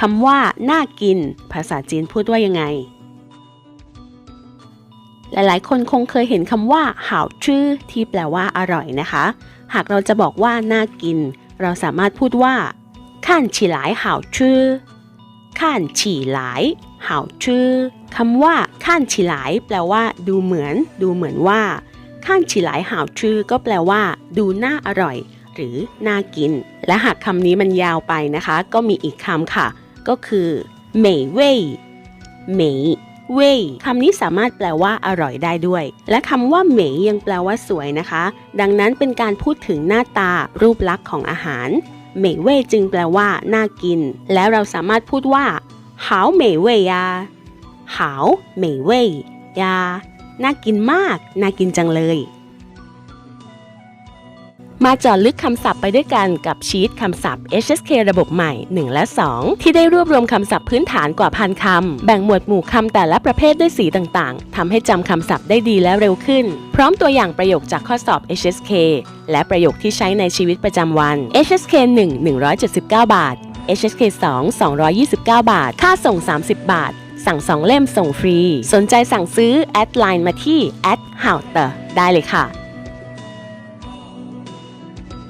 คำว่า น่ากิน ภาษาจีนพูดว่ายังไง หลายๆ คนคงเคยเห็นคำว่าห่าวชื่อ ที่แปลว่าอร่อยนะคะ หากเราจะบอกว่า น่ากิน เราสามารถพูดว่าข้านฉีหลายห่าวชื่อข้านฉีหลายห่าวชื่อคำว่าข้านฉีหลาย แปลว่า ดูเหมือน ดูเหมือนว่าข้านฉีหลายห่าวชื่อ ก็แปลว่า ดูน่าอร่อย หรือน่ากิน และหากคำนี้มันยาวไปนะคะ ก็มีอีกคำค่ะ ก็คือเหม่เว่ยเหม่เว่ยคำนี้สามารถแปลว่าอร่อยได้ด้วย และคำว่าเหม่ยังแปลว่าสวยนะคะ ดังนั้นเป็นการพูดถึงหน้าตารูปลักษณ์ของอาหารเหม่เว่ยจึงแปลว่าน่ากิน แล้วเราสามารถพูดว่าหาวเหม่เว่ยยาหาวเหม่เว่ยยาน่ากินมาก น่ากินจังเลย มาจาะลึกคำศัพท์ไปด้วยกันกับชีตคำศัพท์ HSK ระบบใหม่ 1 และ 2 ที่ได้รวบรวมคำศัพท์พื้นฐานกว่าพันคำ แบ่งหมวดหมู่คำแต่ละประเภทด้วยสีต่างๆทำให้จำคำศัพท์ได้ดีและเร็วขึ้น พร้อมตัวอย่างประโยคจากข้อสอบ HSK และประโยคที่ใช้ในชีวิตประจำวัน HSK 1 179 บาท HSK 2 229 บาท ค่าส่ง 30 บาท สั่ง 2 เล่มส่งฟรี สนใจสั่งซื้อ แอดไลน์มาที่ h o w t e r ได้เลยค่ะ